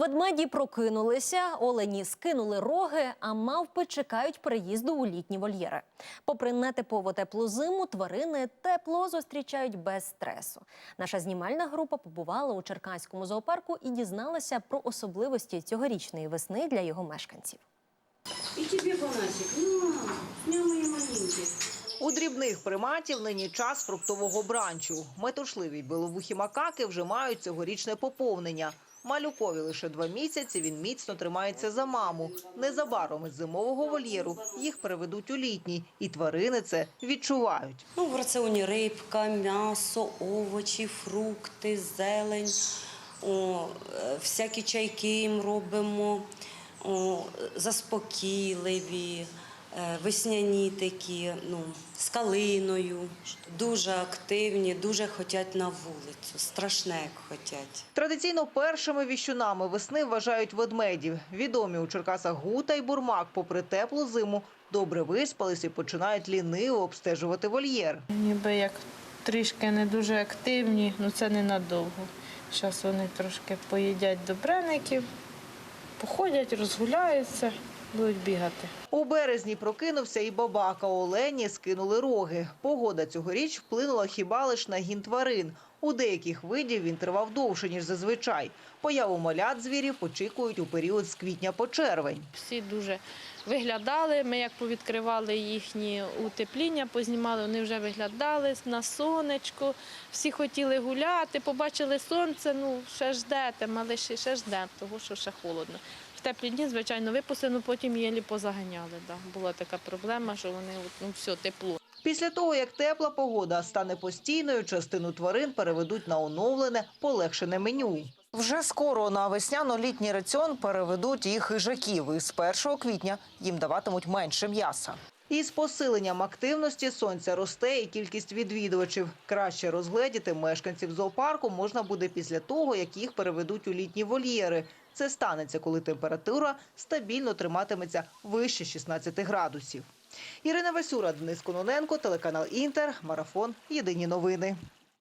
Ведмеді прокинулися, олені скинули роги, а мавпи чекають приїзду у літні вольєри. Попри нетипову теплу зиму, тварини тепло зустрічають без стресу. Наша знімальна група побувала у Черкаському зоопарку і дізналася про особливості цьогорічної весни для його мешканців. И тебе, Панасик, на, на мои маленькие. У дрібних приматів нині час фруктового бранчу. Метушливі біловухі макаки вже мають цьогорічне поповнення. Малюкові лише два місяці він міцно тримається за маму. Незабаром із зимового вольєру їх переведуть у літній, і тварини це відчувають. Ну, в раціоні рибка, м'ясо, овочі, фрукти, зелень, о, е, всякі чайки їм робимо, о, заспокійливі, весняні такі, ну, з калиною. Дуже активні, дуже хочуть на вулицю, страшне як хочуть. Традиційно першими віщунами весни вважають ведмедів. Відомі у Черкасах Гута і Бурмак, попри теплу зиму, добре виспались і починають ліниво обстежувати вольєр. Ніби як трішки не дуже активні, ну це ненадовго. Зараз вони трошки поїдять добреників, походять, розгуляються, будуть бігати. У березні прокинувся і бабака. Олені скинули роги. Погода цьогоріч вплинула хіба лиш на гін тварин. У деяких видів він тривав довше, ніж зазвичай. Появу малят звірів очікують у період з квітня по червень. Всі дуже виглядали. Ми як повідкривали їхні утепління, познімали, вони вже виглядали на сонечку. Всі хотіли гуляти, побачили сонце, ну ще ждете, малиші ще жде, тому що ще холодно. В теплі дні, звичайно, випустили, ну потім єлі позаганяли. Да. Була така проблема, що вони ну, все, тепло. Після того, як тепла погода стане постійною, частину тварин переведуть на оновлене, полегшене меню. Вже скоро на весняно-літній раціон переведуть і хижаків. І з 1 квітня їм даватимуть менше м'яса. Із посиленням активності сонця росте і кількість відвідувачів. Краще розгледіти мешканців зоопарку можна буде після того, як їх переведуть у літні вольєри. Це станеться, коли температура стабільно триматиметься вище 16 градусів. Ірина Васюра, Денис Кононенко, телеканал Інтер, Марафон. Єдині новини.